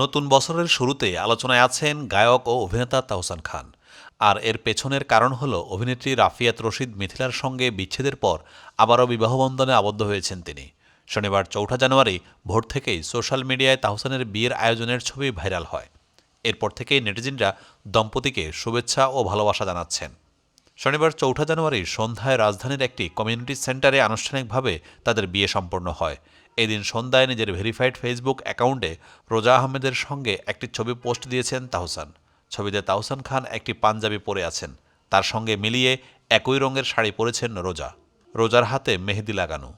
নতুন বছরের শুরুতে আলোচনায় আছেন গায়ক ও অভিনেতা তাহসান খান। আর এর পেছনের কারণ হল অভিনেত্রী রাফিয়াত রশিদ মিথিলার সঙ্গে বিচ্ছেদের পর আবারও বিবাহবন্ধনে আবদ্ধ হয়েছেন তিনি। শনিবার চৌঠা জানুয়ারি ভোর থেকেই সোশ্যাল মিডিয়ায় তাহসানের বিয়ের আয়োজনের ছবি ভাইরাল হয়। এরপর থেকেই নেটিজেনরা দম্পতিকে শুভেচ্ছা ও ভালোবাসা জানাচ্ছেন। শনিবার চৌঠা জানুয়ারি সন্ধ্যায় রাজধানীর একটি কমিউনিটি সেন্টারে আনুষ্ঠানিকভাবে তাদের বিয়ে সম্পন্ন হয়। এদিন সন্ধ্যায় নিজের ভেরিফাইড ফেসবুক অ্যাকাউন্টে রোজা আহমেদের সঙ্গে একটি ছবি পোস্ট দিয়েছেন তাহসান। ছবিতে তাহসান খান একটি পাঞ্জাবি পরে আছেন। তার সঙ্গে মিলিয়ে একই রঙের শাড়ি পরেছেন রোজা। রোজার হাতে মেহেদি লাগানো।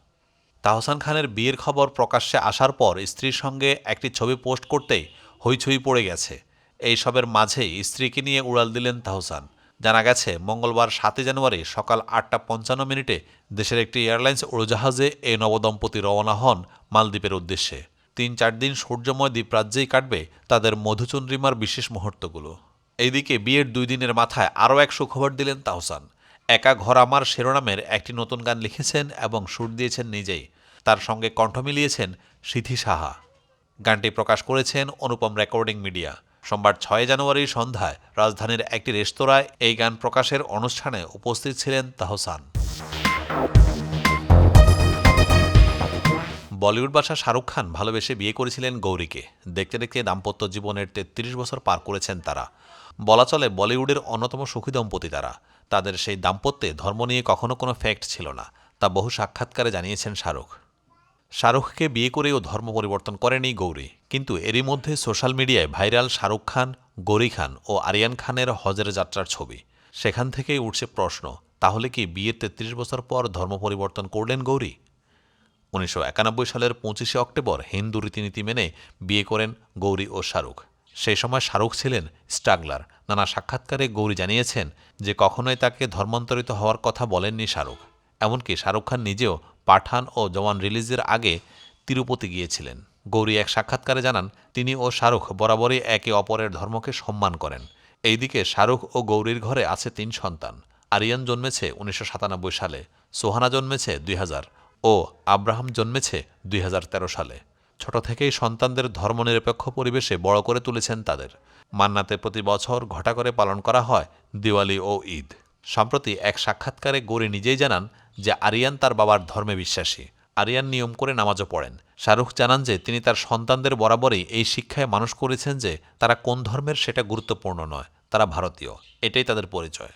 তাহসান খানের বিয়ের খবর প্রকাশ্যে আসার পর স্ত্রীর সঙ্গে একটি ছবি পোস্ট করতেই হইচই পড়ে গেছে। এই সবের মাঝেই স্ত্রীকে নিয়ে উড়াল দিলেন তাহসান। জানা গেছে, মঙ্গলবার সাতই জানুয়ারি সকাল আটটা পঞ্চান্ন মিনিটে দেশের একটি এয়ারলাইন্স উড়োজাহাজে এই নবদম্পতি রওনা হন মালদ্বীপের উদ্দেশ্যে। তিন চার দিন সূর্যময় দ্বীপরাজ্যেই কাটবে তাদের মধুচন্দ্রিমার বিশেষ মুহূর্তগুলো। এইদিকে বিয়ের দুই দিনের মাথায় আরও এক সুখবর দিলেন তাহসান। একা ঘর আমার শিরোনামের একটি নতুন গান লিখেছেন এবং সুর দিয়েছেন নিজেই। তার সঙ্গে কণ্ঠ মিলিয়েছেন সিথি সাহা। গানটি প্রকাশ করেছেন অনুপম রেকর্ডিং মিডিয়া। সোমবার ছয় জানুয়ারি সন্ধ্যায় রাজধানীর একটি রেস্তোরাঁয় এই গান প্রকাশের অনুষ্ঠানে উপস্থিত ছিলেন তাহসান। বলিউড বাসা শাহরুখ খান ভালোবেসে বিয়ে করেছিলেন গৌরীকে। দেখতে দেখতে দাম্পত্য জীবনের তেত্রিশ বছর পার করেছেন তারা। বলা চলে বলিউডের অন্যতম সুখী দম্পতি তারা। তাদের সেই দাম্পত্যে ধর্ম নিয়ে কখনো কোনো ফ্যাক্ট ছিল না, তা বহু সাক্ষাৎকারে জানিয়েছেন শাহরুখ। শাহরুখকে বিয়ে করেও ধর্ম পরিবর্তন করেনি গৌরী। কিন্তু এরই মধ্যে সোশ্যাল মিডিয়ায় ভাইরাল শাহরুখ খান, গৌরী খান ও আরিয়ান খানের হজের যাত্রার ছবি। সেখান থেকেই উঠছে প্রশ্ন, তাহলে কি বিয়ের তেত্রিশ বছর পর ধর্ম পরিবর্তন করলেন গৌরী? উনিশশো একানব্বই সালের পঁচিশে অক্টোবর হিন্দু রীতিনীতি মেনে বিয়ে করেন গৌরী ও শাহরুখ। সেই সময় শাহরুখ ছিলেন স্ট্রাগলার। নানা সাক্ষাৎকারে গৌরী জানিয়েছেন যে কখনোই তাকে ধর্মান্তরিত হওয়ার কথা বলেননি শাহরুখ। এমনকি শাহরুখ খান নিজেও পাঠান ও জওয়ান রিলিজের আগে তিরুপতি গিয়েছিলেন। গৌরী এক সাক্ষাৎকারে জানান, তিনি ও শাহরুখ বরাবরই একে অপরের ধর্মকে সম্মান করেন। এইদিকে শাহরুখ ও গৌরীর ঘরে আছে তিন সন্তান। আরিয়ান জন্মেছে উনিশশো সাতানব্বই সালে, সোহানা জন্মেছে দুই হাজার ও আব্রাহাম জন্মেছে দুই হাজার তেরো সালে। ছোট থেকেই সন্তানদের ধর্মনিরপেক্ষ পরিবেশে বড় করে তুলেছেন তাদের। মান্নাতে প্রতি বছর ঘটা করে পালন করা হয় দিওয়ালি ও ঈদ। সম্প্রতি এক সাক্ষাৎকারে গৌরী নিজেই জানান যে আরিয়ান তার বাবার ধর্মে বিশ্বাসী। আরিয়ান নিয়ম করে নামাজও পড়েন। শাহরুখ জানান যে, তিনি তার সন্তানদের বরাবরই এই শিক্ষায় মানুষ করেছেন যে, তারা কোন ধর্মের সেটা গুরুত্বপূর্ণ নয়, তারা ভারতীয়। এটাই তাদের পরিচয়।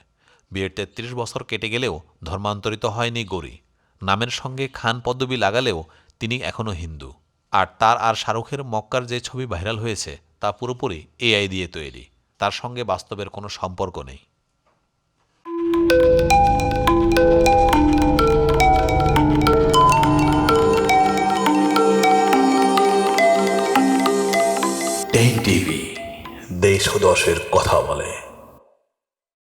বিয়ের তেত্রিশ বছর কেটে গেলেও ধর্মান্তরিত হয়নি গৌরী। নামের সঙ্গে খান পদবি লাগালেও তিনি এখনও হিন্দু। আর তার আর শাহরুখের মক্কার যে ছবি ভাইরাল হয়েছে, তা পুরোপুরি এআই দিয়ে তৈরি। তার সঙ্গে বাস্তবের কোনো সম্পর্ক নেই। টেন টিভি দেশ ও দশের কথা বলে।